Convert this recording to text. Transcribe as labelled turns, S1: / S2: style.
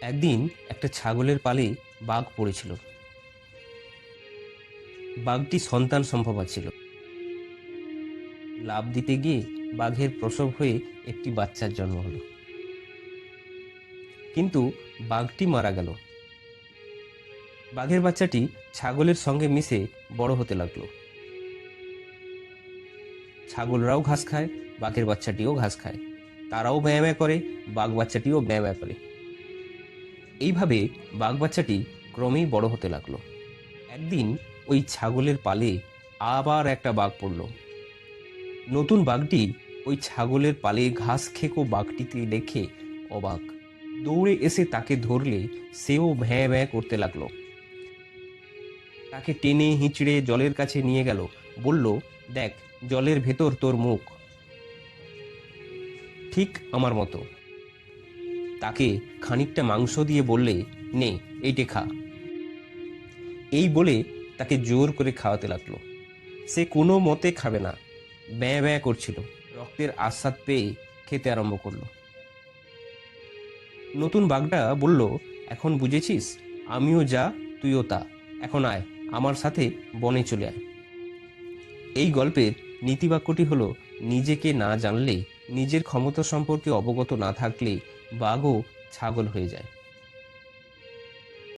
S1: একদিন একটা ছাগলের পালে বাঘ পড়েছিল। বাঘটি সন্তান সম্ভবা ছিল। লাভ দিতে গিয়ে বাঘের প্রসব হয়ে একটি বাচ্চার জন্ম হলো। কিন্তু বাঘটি মারা গেল। বাঘের বাচ্চাটি ছাগলের সঙ্গে মিশে বড় হতে লাগল। ছাগলরাও ঘাস খায়, বাঘের বাচ্চাটিও ঘাস খায়। তারাও ব্যায়াম করে, বাঘ বাচ্চাটিও ব্যায়াম করে। এইভাবে বাঘ বাচ্চাটি ক্রমেই বড় হতে লাগল। একদিন ওই ছাগলের পালে আবার একটা বাঘ পড়ল। নতুন বাঘটি ওই ছাগলের পালে ঘাস খেকো বাঘটিকে দেখে অবাক। দৌড়ে এসে তাকে ধরলে সেও ভ্যাঁ ভ্যাঁ করতে লাগল। তাকে টেনে হিঁচড়ে জলের কাছে নিয়ে গেল। বলল, দেখ, জলের ভেতর তোর মুখ। ঠিক আমার মতো। তাকে খানিকটা মাংস দিয়ে বললে, নে, এইটে খা। এই বলে তাকে জোর করে খাওয়াতে লাগল। সে কোনো মতে খাবে না, ব্যয় ব্যয় করছিল, রক্তের আস্বাদ পেয়ে খেতে আরম্ভ করল। নতুন বাঘটা বলল, এখন বুঝেছিস? আমিও যা, তুইও তা। এখন আয়, আমার সাথে বনে চলে আয়। এই গল্পের নীতিবাক্যটি হলো, নিজেকে না জানলে, নিজের ক্ষমতা সম্পর্কে অবগত না থাকলে বাঘও ছাগল হয়ে যায়।